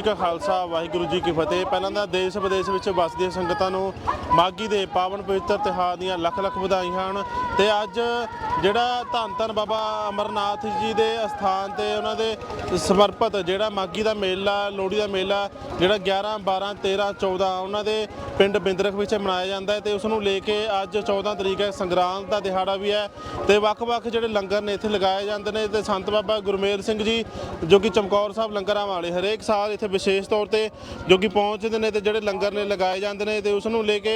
ਜੀ ਕਾ ਖਾਲਸਾ, ਵਾਹਿਗੁਰੂ ਜੀ ਕੀ ਫਤਿਹ। ਪਹਿਲਾਂ ਤਾਂ ਦੇਸ਼ ਵਿਦੇਸ਼ ਵਿੱਚ ਵੱਸਦੀਆਂ ਸੰਗਤਾਂ ਨੂੰ ਮਾਗੀ ਦੇ ਪਾਵਨ ਪਵਿੱਤਰ ਤਿਉਹਾਰ ਦੀਆਂ ਲੱਖ ਲੱਖ ਵਧਾਈਆਂ ਹਨ। ਤੇ ਅੱਜ ਜਿਹੜਾ ਧੰਨ ਧੰਨ ਬਾਬਾ ਅਮਰਨਾਥ ਜੀ ਦੇ ਅਸਥਾਨ ਤੇ ਉਹਨਾਂ ਦੇ ਸਮਰਪਿਤ ਜਿਹੜਾ ਮਾਗੀ ਦਾ ਮੇਲਾ, ਲੋਹੜੀ ਦਾ ਮੇਲਾ, ਜਿਹੜਾ 11 12 13 14 ਉਹਨਾਂ ਦੇ ਪਿੰਡ ਬਿੰਦਰਖ ਵਿੱਚ ਮਨਾਇਆ ਜਾਂਦਾ ਹੈ ਤੇ ਉਸ ਨੂੰ ਲੈ ਕੇ ਅੱਜ 14 ਤਰੀਕ ਹੈ, ਸੰਗਰਾਂਦ ਦਾ ਦਿਹਾੜਾ ਵੀ ਹੈ। ਤੇ ਵੱਖ-ਵੱਖ ਜਿਹੜੇ ਲੰਗਰ ਨੇ ਇੱਥੇ ਲਗਾਏ ਜਾਂਦੇ ਨੇ ਤੇ ਸੰਤ ਬਾਬਾ ਗੁਰਮੇਲ ਸਿੰਘ ਜੀ, ਜੋ ਕਿ ਚਮਕੌਰ ਸਾਹਿਬ ਲੰਗਰਾਂ ਵਾਲੇ ਹਰੇਕ ਸਾਲ ਇੱਥੇ ਵਿਸ਼ੇਸ਼ ਤੌਰ ਤੇ ਜੋ ਕਿ ਪਹੁੰਚਦੇ ਨੇ ਤੇ ਜਿਹੜੇ ਲੰਗਰ ਨੇ ਲਗਾਏ ਜਾਂਦੇ ਨੇ ਤੇ ਉਸ ਨੂੰ ਲੈ ਕੇ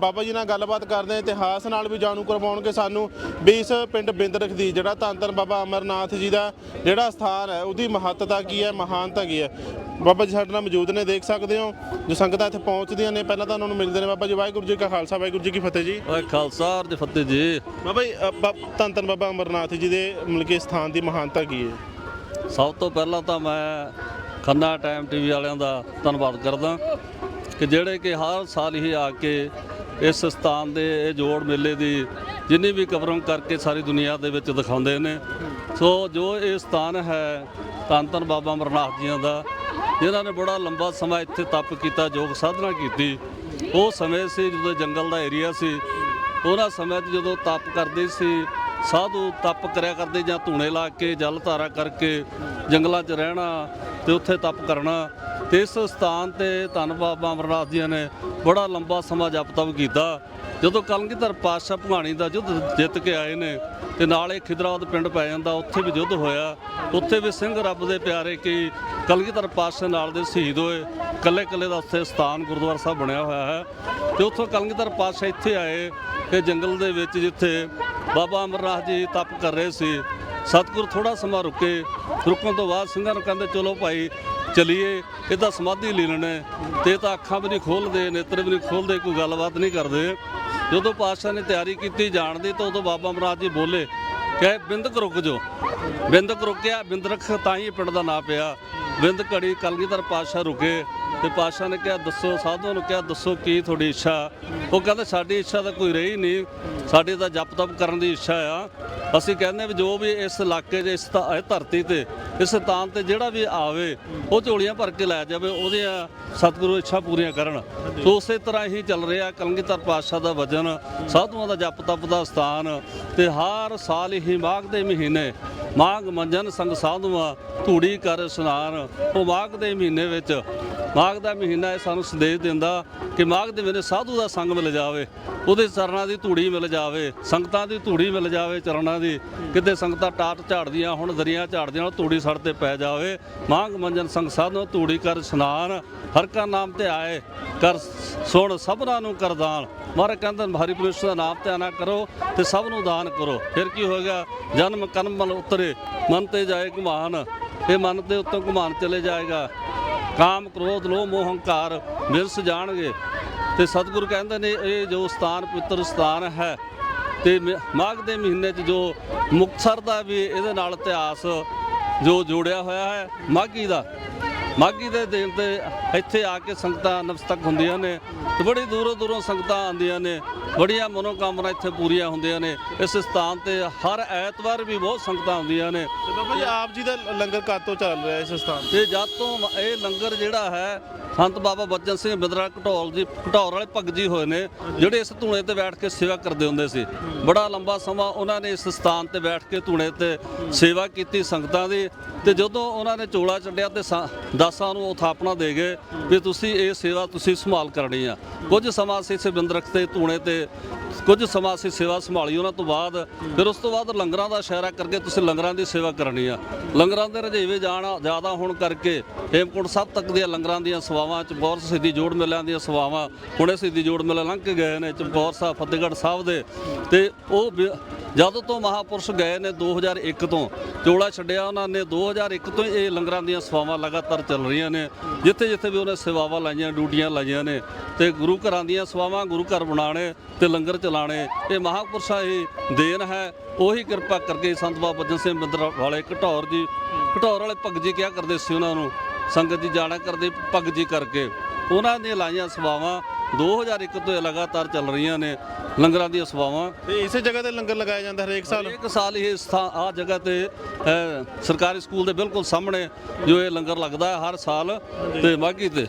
ਬਾਬਾ ਜੀ ਨਾਲ ਗੱਲਬਾਤ ਕਰਦੇ ਇਤਿਹਾਸ ਨਾਲ ਵੀ ਜਾਣੂ ਕਰਵਾਉਣਗੇ ਸਾਨੂੰ ਵੀ ਇਸ ਪਿੰਡ ਬਿੰਦਰਖ ਦੀ ਜਿਹੜਾ ਧੰਨ ਬਾਬਾ ਅਮਰਨਾਥ ਜੀ ਦਾ ਜਿਹੜਾ ਸਥਾਨ ਹੈ ਉਹਦੀ ਮਹੱਤਤਾ ਕੀ ਹੈ ਮਹਾਨਤਾ ਕੀ ਹੈ? ਬਾਬਾ ਜੀ ਸਾਡੇ ਨਾਲ ਮੌਜੂਦ ਨੇ ਦੇਖ ਸਕਦੇ ਹੋ ਜੋ ਸੰਗਤਾਂ ਇੱਥੇ ਪਹੁੰਚਦੀਆਂ ਨੇ ਪਹਿਲਾਂ ਤਾਂ ਉਹਨਾਂ ਨੂੰ ਮਿਲਦੇ ਨੇ। ਬਾਬਾ ਜੀ ਵਾਹਿਗੁਰੂ ਜੀ ਕਾ ਖਾਲਸਾ ਵਾਹਿਗੁਰੂ ਜੀ ਕੀ ਫਤਿਹ ਜੀ। ਓਏ ਖਾਲਸਾ ਅਰਜ ਫਤਿਹ ਜੀ। ਬਾਬਾ ਜੀ ਧੰਨ ਧੰਨ ਬਾਬਾ ਅਮਰਨਾਥ ਜੀ ਦੇ ਮਤਲਬ ਕਿ ਸਥਾਨ ਦੀ ਮਹਾਨਤਾ ਕੀ ਹੈ? ਸਭ ਤੋਂ ਪਹਿਲਾਂ ਤਾਂ ਮੈਂ ਖੰਨਾ ਟਾਈਮ ਟੀਵੀ ਵਾਲਿਆਂ ਦਾ ਧੰਨਵਾਦ ਕਰਦਾ ਕਿ ਜਿਹੜੇ ਕਿ ਹਰ ਸਾਲ ਹੀ ਆ ਕੇ ਇਸ ਸਥਾਨ ਦੇ ਇਹ ਜੋੜ ਮੇਲੇ ਦੀ ਜਿੰਨੀ ਵੀ ਕਵਰਿੰਗ ਕਰਕੇ ਸਾਰੀ ਦੁਨੀਆ ਦੇ ਵਿੱਚ ਦਿਖਾਉਂਦੇ ਨੇ। ਸੋ ਜੋ ਇਹ ਸਥਾਨ ਹੈ ਧੰਨ ਧੰਨ ਬਾਬਾ ਅਮਰਨਾਥ ਜੀਆਂ ਦਾ, ਜਿਨ੍ਹਾਂ ਨੇ ਬੜਾ ਲੰਬਾ ਸਮਾਂ ਇੱਥੇ ਤਪ ਕੀਤਾ, ਯੋਗ ਸਾਧਨਾ ਕੀਤੀ। ਉਹ ਸਮੇਂ ਸੀ ਜਦੋਂ ਜੰਗਲ ਦਾ ਏਰੀਆ ਸੀ। ਉਹਨਾਂ ਸਮੇਂ 'ਚ ਜਦੋਂ ਤਪ ਕਰਦੇ ਸੀ, ਸਾਧੂ ਤਪ ਕਰਿਆ ਕਰਦੇ ਜਾਂ ਧੂਣੇ ਲਾ ਕੇ, ਜਲ ਧਾਰਾ ਕਰਕੇ ਜੰਗਲਾਂ 'ਚ ਰਹਿਣਾ ਤੇ ਉੱਥੇ ਤਪ ਕਰਨਾ। ਤੇ ਇਸ ਸਥਾਨ ਤੇ ਧੰਨ ਬਾਬਾ ਅਮਰਨਾਥ ਜੀ ਨੇ ਬੜਾ ਲੰਬਾ ਸਮਾਂ ਜਪ ਤਪ ਕੀਤਾ। ਜਦੋਂ ਕਲਗੀਧਰ ਪਾਤਸ਼ਾਹ ਭਗਾਣੀ ਦਾ ਯੁੱਧ ਜਿੱਤ ਕੇ ਆਏ ਨੇ, ਤੇ ਨਾਲ ਇਹ ਖਿਦਰਾਬਾਦ ਪਿੰਡ ਪੈ ਜਾਂਦਾ, ਉੱਥੇ ਵੀ ਯੁੱਧ ਹੋਇਆ। ਉੱਥੇ ਵੀ ਸਿੰਘ ਰੱਬ ਦੇ ਪਿਆਰੇ ਕੀ ਕਲਗੀਧਰ ਪਾਤਸ਼ਾਹ ਨਾਲ ਦੇ ਸ਼ਹੀਦ ਹੋਏ। ਕੱਲੇ ਕੱਲੇ ਦਾ ਉੱਥੇ ਸਥਾਨ ਗੁਰਦੁਆਰਾ ਸਾਹਿਬ ਬਣਿਆ ਹੋਇਆ ਹੈ। ਤੇ ਉੱਥੋਂ ਕਲਗੀਧਰ ਪਾਤਸ਼ਾਹ ਇੱਥੇ ਆਏ ਕਿ ਜੰਗਲ ਦੇ ਵਿੱਚ ਜਿੱਥੇ ਬਾਬਾ ਅਮਰਨਾਥ ਜੀ ਤਪ ਕਰ ਰਹੇ ਸੀ ਸਤਿਗੁਰ ਥੋੜਾ ਸਮਾਂ ਰੁਕੇ, ਰੁਕਣ ਤੋਂ ਬਾਅਦ ਸਿੰਘਾਂ ਨੂੰ ਕਹਿੰਦੇ, ਚਲੋ ਭਾਈ, ਚਲਿਏ ਇਹ ਤਾਂ ਸਮਾਧੀ ਲੈ ਲੈਣੇ। ਤੇ ਇਹ ਤਾਂ ਅੱਖਾਂ ਵੀ ਨਹੀਂ ਖੋਲਦੇ, ਨੇਤਰ ਵੀ ਨਹੀਂ ਖੋਲਦੇ, ਕੋਈ ਗੱਲਬਾਤ ਨਹੀਂ ਕਰਦੇ। ਜਦੋਂ ਪਾਤਸ਼ਾਹ ਨੇ ਤਿਆਰੀ ਕੀਤੀ ਜਾਣ ਦੀ ਤਾਂ ਉਦੋਂ ਬਾਬਾ ਮਹਾਰਾਜ ਜੀ ਬੋਲੇ ਕਿ ਬਿੰਦਕ ਰੁਕ ਜੋ ਬਿੰਦਕ ਰੁਕਿਆ ਬਿੰਦਰਖ ਤਾਂ ਹੀ ਪਿੰਡ ਦਾ ਨਾਂ ਪਿਆ। ਬਿੰਦ ਘੜੀ ਕਲਗੀਧਰ ਪਾਤਸ਼ਾਹ ਰੁਕੇ। ਤੇ ਪਾਤਸ਼ਾਹ ਨੇ ਕਿਹਾ, ਦੱਸੋ, ਸਾਧੂਆਂ ਨੂੰ ਕਿਹਾ, ਦੱਸੋ ਕੀ ਤੁਹਾਡੀ ਇੱਛਾ? ਉਹ ਕਹਿੰਦੇ, ਸਾਡੀ ਇੱਛਾ ਤਾਂ ਕੋਈ ਰਹੀ ਨਹੀਂ। ਸਾਡੀ ਤਾਂ ਜਪ ਤਪ ਕਰਨ ਦੀ ਇੱਛਾ ਆ। ਅਸੀਂ ਕਹਿੰਦੇ ਵੀ ਜੋ ਵੀ ਇਸ ਇਲਾਕੇ 'ਚ, ਇਸ ਧਰਤੀ ਤੇ, ਇਸ ਸਥਾਨ ਤੇ ਜਿਹੜਾ ਵੀ ਆਵੇ, ਉਹ ਝੋਲੀਆਂ ਭਰ ਕੇ ਲੈ ਜਾਵੇ ਉਹਦੀਆਂ ਸਤਿਗੁਰੂ ਇੱਛਾ ਪੂਰੀਆਂ ਕਰਨ। ਸੋ ਉਸੇ ਤਰ੍ਹਾਂ ਹੀ ਚੱਲ ਰਿਹਾ ਕਲਗੀਧਰ ਪਾਤਸ਼ਾਹ ਦਾ ਵਜਨ ਸਾਧੂਆਂ ਦਾ ਜਪ ਤਪ ਦਾ ਸਥਾਨ, ਤੇ ਹਰ ਸਾਲ ਹੀ ਮਾਘ ਦੇ ਮਹੀਨੇ, ਮਾਘ ਮੰਜਨ ਸੰਗ ਸਾਧੂਆਂ ਧੂੜੀ ਕਰ ਇਸ਼ਨਾਨ ਉਹ ਮਾਘ ਦੇ ਮਹੀਨੇ ਵਿੱਚ ਮਾਘ ਦਾ ਮਹੀਨਾ ਇਹ ਸਾਨੂੰ ਸੰਦੇਸ਼ ਦਿੰਦਾ ਕਿ ਮਾਘ ਦੇ ਮਹੀਨੇ ਸਾਧੂ ਦਾ ਸੰਗ ਮਿਲ ਜਾਵੇ, ਉਹਦੇ ਚਰਨਾਂ ਦੀ ਧੂੜੀ ਮਿਲ ਜਾਵੇ, ਸੰਗਤਾਂ ਦੀ ਧੂੜੀ ਮਿਲ ਜਾਵੇ ਚਰਨਾਂ ਦੀ, ਕਿਤੇ ਸੰਗਤਾਂ ਟਾਟ ਝਾੜਦੀਆਂ ਹੁਣ, ਦਰਿਆ ਝਾੜਦੀਆਂ ਉਹ ਧੂੜੀ ਸੜ ਤੇ ਪੈ ਜਾਵੇ। ਮਾਘ ਮੰਜਨ ਸੰਗ ਸਾਧੂ ਧੂੜੀ ਕਰ ਇਸ਼ਨਾਨ, ਹਰ ਕਾ ਨਾਮ ਤੇ ਆਏ, ਕਰ ਸੁਣ ਸਭਨਾਂ ਨੂੰ ਕਰਦਾਨ ਮਹਾਰਾਜ ਕਹਿੰਦੇ ਹਰੀ ਪਰਮੇਸ਼ਰ ਦਾ ਨਾਮ ਧਿਆਨਾ ਕਰੋ ਤੇ ਸਭ ਨੂੰ ਦਾਨ ਕਰੋ। ਫਿਰ ਕੀ ਹੋਏਗਾ ਜਨਮ ਕਰਮ ਮਲ ਉਤਰੇ, ਮਨ ਤੇ ਜਾਏ ਘੁਮਾਨ, ਇਹ ਮਨ 'ਤੇ ਉੱਤੋਂ ਘੁਮਾਨ ਚਲੇ ਜਾਏਗਾ। ਕਾਮ, ਕ੍ਰੋਧ, ਲੋਭ, ਮੋਹ, ਹੰਕਾਰ ਵਿਰਸ ਜਾਣਗੇ। ਤੇ ਸਤਿਗੁਰੂ ਕਹਿੰਦੇ ਨੇ, ਇਹ ਜੋ ਸਥਾਨ, ਪਵਿੱਤਰ ਸਥਾਨ ਹੈ, ਤੇ ਮ- ਮਾਘ ਦੇ ਮਹੀਨੇ 'ਚ ਜੋ ਮੁਕਤਸਰ ਦਾ ਵੀ ਇਹਦੇ ਨਾਲ ਇਤਿਹਾਸ ਜੋ ਜੋੜਿਆ ਹੋਇਆ ਹੈ, ਮਾਘੀ ਦਾ ਮਾਘੀ ਦੇ ਦਿਨ ਤੇ ਇੱਥੇ ਆ ਕੇ ਸੰਗਤਾਂ ਨਮਸਤਕ ਹੁੰਦੀਆਂ ਨੇ ਤੇ ਬੜੀ ਦੂਰੋਂ ਦੂਰੋਂ ਸੰਗਤਾਂ ਆਉਂਦੀਆਂ ਨੇ ਬੜੀਆਂ ਮਨੋਕਾਮਨਾ ਇੱਥੇ ਪੂਰੀਆਂ ਹੁੰਦੀਆਂ ਨੇ। ਇਸ ਸਥਾਨ ਤੇ ਹਰ ਐਤਵਾਰ ਵੀ ਬਹੁਤ ਸੰਗਤਾਂ ਆਉਂਦੀਆਂ ਨੇ। ਤੇ ਬਾਬਾ ਜੀ ਆਪ ਜੀ ਦਾ ਲੰਗਰ ਕਦ ਤੋਂ ਚੱਲ ਰਿਹਾ ਇਸ ਸਥਾਨ ਤੇ? ਜਦ ਤੋਂ ਇਹ ਲੰਗਰ ਜਿਹੜਾ ਹੈ ਸੰਤ ਬਾਬਾ ਬਚਨ ਸਿੰਘ ਬਿੰਦਰਾ ਘਟੌਲ ਜੀ ਘਟੌਰ ਵਾਲੇ ਭਗਤ ਜੀ ਹੋਏ ਨੇ ਜਿਹੜੇ ਇਸ ਧੂਣੇ ਤੇ ਬੈਠ ਕੇ ਸੇਵਾ ਕਰਦੇ ਹੁੰਦੇ ਸੀ। ਬੜਾ ਲੰਬਾ ਸਮਾਂ ਉਹਨਾਂ ਨੇ ਇਸ ਸਥਾਨ ਤੇ ਬੈਠ ਕੇ ਧੂਣੇ ਤੇ ਸੇਵਾ ਕੀਤੀ ਸੰਗਤਾਂ ਦੀ। ਤੇ ਜਦੋਂ ਉਹਨਾਂ ਨੇ ਚੋਲਾ ਛੱਡਿਆ ਤੇ ਸਾ- ਦਾਸਾਂ ਨੂੰ ਉਹ ਥਾਪਣਾ ਦੇ ਗਏ ਵੀ ਤੁਸੀਂ ਇਹ ਸੇਵਾ ਤੁਸੀਂ ਸੰਭਾਲ ਕਰਨੀ ਆ। ਕੁਝ ਸਮਾਂ ਅਸੀਂ ਇਸ ਤੇ, ਧੂਣੇ ਤੇ ਕੁਝ ਸਮਾਂ ਅਸੀਂ ਸੇਵਾ ਸੰਭਾਲੀ ਉਹਨਾਂ ਤੋਂ ਬਾਅਦ। ਫਿਰ ਉਸ ਤੋਂ ਬਾਅਦ ਲੰਗਰਾਂ ਦਾ ਇਸ਼ਾਰਾ ਕਰਕੇ ਤੁਸੀਂ ਲੰਗਰਾਂ ਦੀ ਸੇਵਾ ਕਰਨੀ ਆ। ਲੰਗਰਾਂ ਦੇ ਰਜੇਵੇ ਜਾਣਾ ਜ਼ਿਆਦਾ ਹੋਣ ਕਰਕੇ ਹੇਮਕੁੰਟ ਸਾਹਿਬ ਤੱਕ ਦੀਆਂ ਲੰਗਰਾਂ ਦੀਆਂ ਸੇਵਾਵਾਂ ਚਮਕੌਰ ਸਿੱਧੀ ਜੋੜ ਮੇਲਿਆਂ ਦੀਆਂ ਸੇਵਾਵਾਂ ਹੁਣੇ ਸਿੱਧੀ ਜੋੜ ਮੇਲਾ ਲੰਘ ਕੇ ਗਏ ਨੇ, ਚਮਕੌਰ ਸਾਹਿਬ, ਫਤਿਹਗੜ੍ਹ ਸਾਹਿਬ ਦੇ। ਤੇ ਉਹ ਵੀ- ਜਦੋਂ ਤੋਂ ਮਹਾਪੁਰਸ਼ ਗਏ ਨੇ 2001 ਤੋਂ, ਚੋਲਾ ਛੱਡਿਆ ਉਹਨਾਂ ਨੇ 2001 ਤੋਂ ਹੀ ਇਹ ਲੰਗਰਾਂ ਦੀਆਂ ਸੇਵਾਵਾਂ ਲਗਾਤਾਰ ਚੱਲ ਰਹੀਆਂ ਨੇ। ਜਿੱਥੇ ਜਿੱਥੇ ਵੀ ਉਹਨੇ ਸੇਵਾਵਾਂ ਲਾਈਆਂ, ਡਿਊਟੀਆਂ ਲਾਈਆਂ ਨੇ, ਤੇ ਗੁਰੂ ਘਰਾਂ ਦੀਆਂ ਸੇਵਾਵਾਂ ਗੁਰੂ ਘਰ ਬਣਾਉਣੇ ਤੇ ਲੰਗਰ ਚਲਾਣੇ ਇਹ ਮਹਾਪੁਰਸ਼ਾਂ ਹੀ ਦੇਣ ਹੈ। ਉਹੀ ਕਿਰਪਾ ਕਰਕੇ ਸੰਤ ਬਾਬਾ ਬੱਜਨ ਸਿੰਘ ਮੰਦਰ ਵਾਲੇ ਘਟੌਰ ਜੀ, ਘਟੌਰ ਵਾਲੇ ਭਗਤ ਜੀ ਕਿਹਾ ਕਰਦੇ ਸੀ ਉਹਨਾਂ ਨੂੰ? ਸੰਗਤ ਜੀ ਜਾਣਾ ਕਰਦੇ ਭਗਤ ਜੀ ਕਰਕੇ। ਉਹਨਾਂ ਨੇ ਲਾਈਆਂ ਸੇਵਾਵਾਂ। 2001 ਤੋਂ ਇਹ ਲਗਾਤਾਰ ਚੱਲ ਰਹੀਆਂ ਨੇ ਲੰਗਰਾਂ ਦੀਆਂ ਸੇਵਾਵਾਂ ਤੇ ਇਸੇ ਜਗ੍ਹਾ ਤੇ ਲੰਗਰ ਲਗਾਇਆ ਜਾਂਦਾ ਹਰੇਕ ਸਾਲ? ਇੱਕ ਸਾਲ ਹੀ ਇਸ ਥਾਂ ਆ ਜਗ੍ਹਾ ਤੇ ਅ, ਸਰਕਾਰੀ ਸਕੂਲ ਦੇ ਬਿਲਕੁਲ ਸਾਹਮਣੇ ਜੋ ਇਹ ਲੰਗਰ ਲੱਗਦਾ ਹੈ ਹਰ ਸਾਲ ਤੇ ਮਾਘੀ ਤੇ।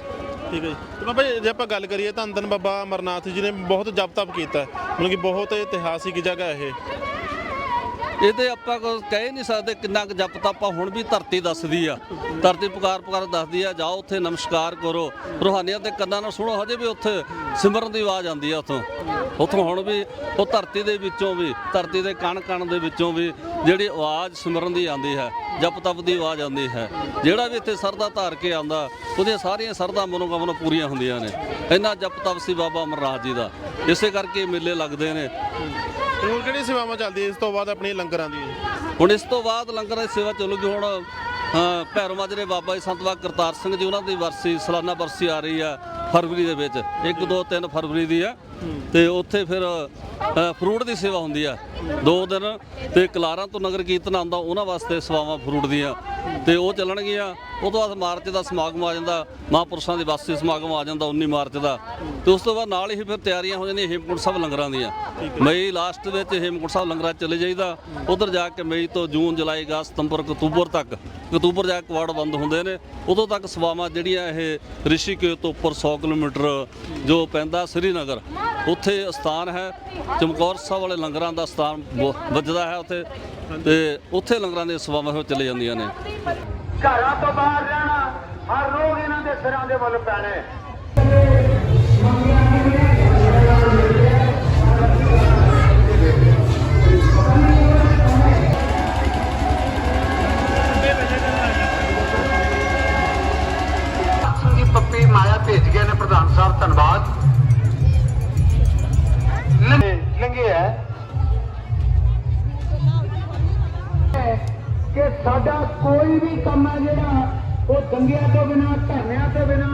ਠੀਕ ਹੈ ਜੀ। ਤੇ ਬਾਬਾ ਜੀ ਜੇ ਆਪਾਂ ਗੱਲ ਕਰੀਏ ਤਾਂ ਧੰਨ ਬਾਬਾ ਅਮਰਨਾਥ ਜੀ ਨੇ ਬਹੁਤ ਜਪ ਤਪ ਕੀਤਾ ਹੈ। ਮਤਲਬ ਕਿ ਬਹੁਤ ਇਤਿਹਾਸਿਕ ਜਗ੍ਹਾ ਇਹ। ਇਹਦੇ ਆਪਾਂ ਕੋ ਕਹਿ ਨਹੀਂ ਸਕਦੇ ਕਿੰਨਾ ਕੁ ਜਪ ਤਪ ਹੁਣ ਵੀ ਧਰਤੀ ਦੱਸਦੀ ਆ। ਧਰਤੀ ਪੁਕਾਰ ਪੁਕਾਰ ਦੱਸਦੀ ਆ, ਜਾਓ ਉੱਥੇ ਨਮਸਕਾਰ ਕਰੋ। ਰੂਹਾਨੀਆਂ ਦੇ ਕੰਨਾਂ ਨਾਲ ਸੁਣੋ, ਹਜੇ ਵੀ ਉੱਥੇ ਸਿਮਰਨ ਦੀ ਆਵਾਜ਼ ਆਉਂਦੀ ਆ ਉੱਥੋਂ। ਉੱਥੋਂ ਹੁਣ ਵੀ, ਉਹ ਧਰਤੀ ਦੇ ਵਿੱਚੋਂ ਵੀ, ਧਰਤੀ ਦੇ ਕਣ ਕਣ ਦੇ ਵਿੱਚੋਂ ਵੀ ਜਿਹੜੀ ਆਵਾਜ਼ ਸਿਮਰਨ ਦੀ ਆਉਂਦੀ ਹੈ, ਜਪ ਤਪ ਦੀ ਆਵਾਜ਼ ਆਉਂਦੀ ਹੈ। ਜਿਹੜਾ ਵੀ ਇੱਥੇ ਸਰਦਾ ਧਾਰ ਕੇ ਆਉਂਦਾ, ਉਹਦੀਆਂ ਸਾਰੀਆਂ ਸਰਦਾ ਮਨੋਕਾਮਨਾ ਪੂਰੀਆਂ ਹੁੰਦੀਆਂ ਨੇ। ਇੰਨਾ ਜਪ ਤਪ ਸੀ ਬਾਬਾ ਅਮਰਨਾਥ ਜੀ ਦਾ। ਇਸੇ ਕਰਕੇ ਮੇਲੇ ਲੱਗਦੇ ਨੇ। ਹੁਣ ਕਿਹੜੀ ਸੇਵਾਵਾਂ ਚੱਲਦੀਆਂ? ਇਸ ਤੋਂ ਬਾਅਦ ਆਪਣੀ ਲੰਗਰਾਂ ਦੀ ਹੁਣ ਇਸ ਤੋਂ ਬਾਅਦ ਲੰਗਰ ਦੀ ਸੇਵਾ ਚੱਲੂਗੀ। ਹੁਣ ਅ, ਭੈਰੋ ਮਾਜਰੇ ਬਾਬਾ ਜੀ ਸੰਤ ਬਾਬਾ ਕਰਤਾਰ ਸਿੰਘ ਜੀ ਉਹਨਾਂ ਦੀ ਵਰਸੀ ਸਾਲਾਨਾ ਵਰਸੀ ਆ ਰਹੀ ਆ। ਫਰਵਰੀ ਦੇ ਵਿੱਚ। 1 2 3 ਫਰਵਰੀ ਦੀ ਆ। ਤੇ ਉੱਥੇ ਫਿਰ ਫਰੂਟ ਦੀ ਸੇਵਾ ਹੁੰਦੀ ਆ। ਦੋ ਦਿਨ ਤੇ ਕਲਾਰਾਂ ਤੋਂ ਨਗਰ ਕੀਰਤਨ ਆਉਂਦਾ, ਉਹਨਾਂ ਵਾਸਤੇ ਸੇਵਾਵਾਂ ਫਰੂਟ ਦੀਆਂ। ਤੇ ਉਹ ਚੱਲਣਗੀਆਂ। ਉਹ ਤੋਂ ਬਾਅਦ ਮਾਰਚ ਦਾ ਸਮਾਗਮ ਆ ਜਾਂਦਾ। ਮਹਾਂਪੁਰਸ਼ਾਂ ਦੀ ਵਾਸਤੇ ਸਮਾਗਮ ਆ ਜਾਂਦਾ 19 ਮਾਰਚ ਦਾ। ਤੇ ਉਸ ਤੋਂ ਬਾਅਦ ਨਾਲ ਹੀ ਫਿਰ ਤਿਆਰੀਆਂ ਹੋ ਜਾਂਦੀਆਂ ਹੇਮਕੁੰਟ ਸਾਹਿਬ ਲੰਗਰਾਂ ਦੀਆਂ। ਮਈ ਲਾਸਟ ਵਿੱਚ ਹੇਮਕੁੰਟ ਸਾਹਿਬ ਲੰਗਰਾਂ ਚਲੇ ਜਾਈਦਾ। ਉਧਰ ਜਾ ਕੇ ਮਈ ਤੋਂ ਜੂਨ, ਜੁਲਾਈ, ਅਗਸਤ, ਸਤੰਬਰ, ਅਕਤੂਬਰ ਤੱਕ। ਅਕਤੂਬਰ ਜਾ ਕੇ ਕਵਾੜ ਬੰਦ ਹੁੰਦੇ ਨੇ। ਉਦੋਂ ਤੱਕ ਸੇਵਾਵਾਂ ਜਿਹੜੀਆਂ ਇਹ ਰਿਸ਼ੀਕੇਸ਼ ਤੋਂ ਉੱਪਰ 100 ਕਿਲੋਮੀਟਰ ਜੋ ਪੈਂਦਾ ਸ੍ਰੀਨਗਰ। ਉੱਥੇ ਸਥਾਨ ਹੈ। ਚਮਕੌਰ ਸਾਹਿਬ ਵਾਲੇ ਲੰਗਰਾਂ ਦਾ ਸਥਾਨ ਬ- ਵੱਜਦਾ ਹੈ ਉੱਥੇ। ਤੇ ਉੱਥੇ ਲੰਗਰਾਂ ਦੇ ਸੇਵਾਵਾਂ ਹੋ ਚਲੇ ਜਾਂਦੀਆਂ ਨੇ। ਘਰਾਂ ਤੋਂ ਬਾਹਰ ਰਹਿਣਾ, ਹਰ ਰੋਗ ਇਹਨਾਂ ਦੇ ਸਿਰਾਂ ਦੇ ਵੱਲ ਪੈਣੇ ਪ੍ਰਧਾਨ ਸਾਹਿਬ ਧੰਨਵਾਦ ਲੰਘੇ- ਲੰਘੇ ਹੈ ਕਿ ਸਾਡਾ ਕੋਈ ਵੀ ਕੰਮ ਹੈ ਜਿਹੜਾ ਉਹ ਦੰਗਿਆਂ ਤੋਂ ਬਿਨਾ ਧਰਨਿਆਂ ਤੋਂ ਬਿਨਾ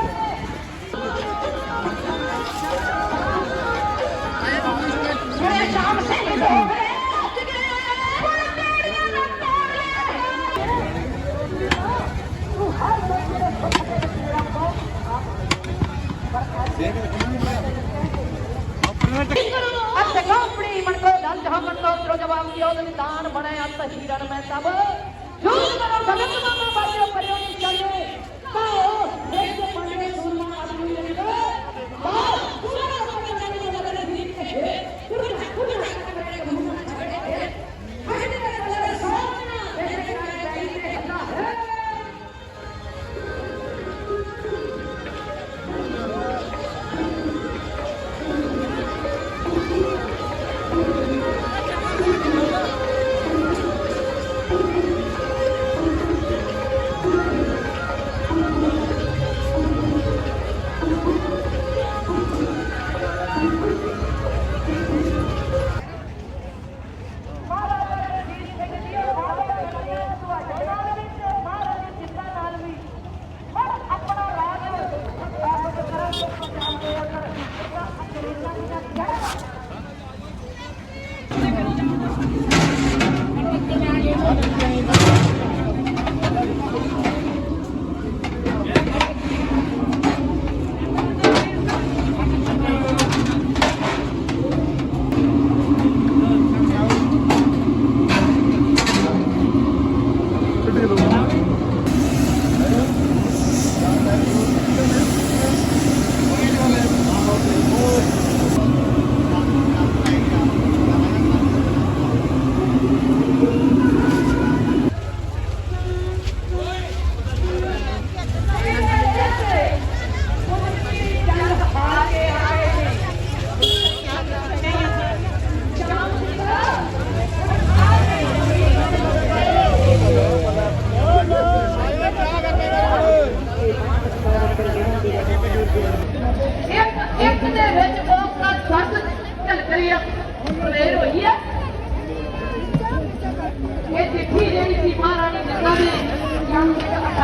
ਤੇਰਾ ਜਵਾਬ ਦਿਓ ਤੇ ਨਿਦਾਨ ਬਣੇ ਅੱਤ ਮੈਂ ਤਬ ਜੂਨ ਕਰੋ ਸਗਤ ਮਾਮਾ ਬਾਜੋ ਪਰਿਓ ਨੀ ਚੱਲੇ ਕਾਓ ਦੇਖ ਪੰਡੇ ਸੂਰਮਾ ਆਪਣੀ ਜਨ ਕੋ ਬਾਹਰ ਪੂਰਾ ਸਮਾਂ ਜਾਣੇ ਲੱਗਣੇ ਵੀ ਕਹੇ ਪੂਰਾ ਪੂਰਾ ਕਰੇ ਘੁੰਮਣਾ ਛੜੇ ਹਜੇ ਤੇ ਕਲਰ ਸੋਨਾ ਦੇਖ ਕੇ ਜਾਈ ਤੇ ਹੱਲਾ ਹੈ। ਇੱਕ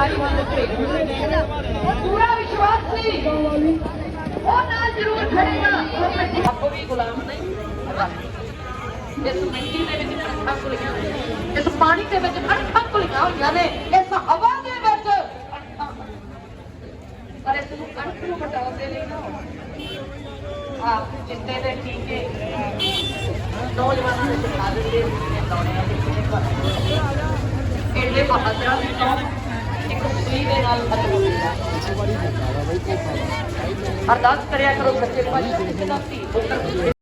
ਦੇ 28 ਵਾਲੇ ਤੇ ਪੂਰਾ ਵਿਸ਼ਵਾਸ ਸੀ ਉਹ ਨਾਲ ਜ਼ਰੂਰ ਖੜੇਗਾ ਉਹ ਮੈਂ ਆਪੋ ਵੀ ਗੁਲਾਮ ਨਹੀਂ ਇਸ ਮਿੱਟੀ ਦੇ ਵਿੱਚ ਅਣਖਾਂ ਕੁਲੀਆਂ ਨੇ। ਇਸ ਪਾਣੀ ਦੇ ਵਿੱਚ ਅਣਖਾਂ ਕੁਲੀਆਂ ਹੋਈਆਂ ਨੇ ਇਸ ਹਵਾ ਦੇ ਵਿੱਚ ਅਣਖਾਂ ਪਰ ਇਸ ਨੂੰ ਅਣਖ ਨੂੰ ਮਟਾਉਣ ਦੇ ਲਈ ਨਾ ਆ ਚਿੱਟੇ ਦੇ ਟੀਕੇ ਨੌਜਵਾਨਾਂ ਨੂੰ ਸਿਖਾ ਦਿੰਦੇ ਨੇ ਦੌੜਿਆਂ ਦੇ ਕਿਹੜੇ ਪਾਸੇ ਇਹਦੇ ਬਹਾਦਰਾਂ ਦੀ ਕੌਮ ਇੱਕ ਸੂਈ ਦੇ ਨਾਲ ਖਤਮ ਹੋ ਗਿਆ ਅਰਦਾਸ ਕਰਿਆ ਕਰੋ ਸੱਚੇ ਪਾਤਸ਼ਾਹ ਕਿਸੇ ਦਾ